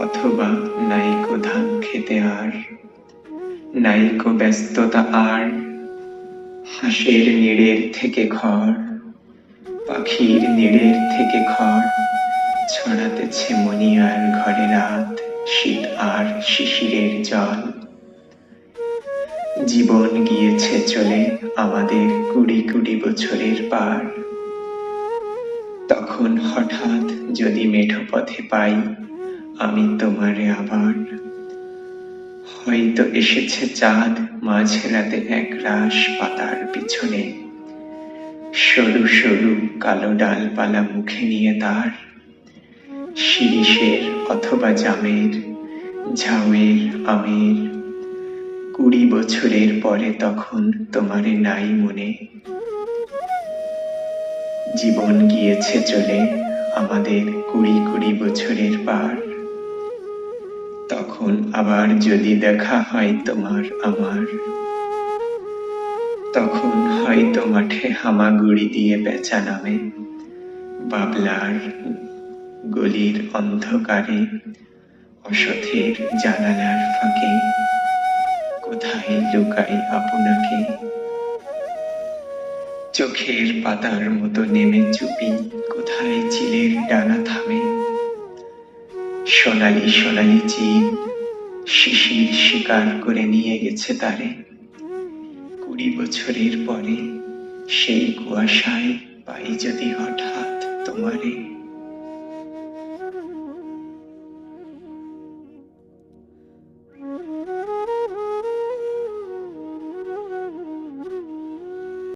অথবা নাইকো ধান খেতে আর। নাইকো ব্যস্ততা আর। হাঁসের নিড়ের থেকে ঘর। পাখির নিড়ের থেকে ঘর। ছড়াতেছে মনিয়ার ঘরে রাত। শীত আর শিশিরের জল। জীবন গিয়েছে চলে আমাদের কুড়ি কুড়ি বছরের পার। তখন হঠাৎ যদি মেঠো পথে পাই আমি তোমারে আবার। হয়তো এসেছে চাঁদ মাঝরাতে এক রাস পাতার পিছনে। সরু সরু কালো ডালপালা মুখে নিয়ে তার। শিরিষের অথবা জামের ঝামের আমের। কুড়ি বছরের পরে তখন তোমারে নাই মনে। জীবন গিয়েছে চলে আমাদের কুড়ি কুড়ি বছরের পার। তখন আবার যদি দেখা হয় তোমার আমার, তখন হয়তো মাঠে হামাগুড়ি দিয়ে বেচা নামে। বাবলার গলির অন্ধকারে অসথের জানালার ফাঁকে, কোথায় লুকাই আপনাকে? চোখের পাতার মতো নেমে চুপি, কোথায় চিলের ডানা থামে? সোনালি সোনালি চিন শিশির শিকার করে নিয়ে গেছে তারে। কুড়ি বছরের পরে সেই কুয়াশায় পাই যদি হঠাৎ তোমারে।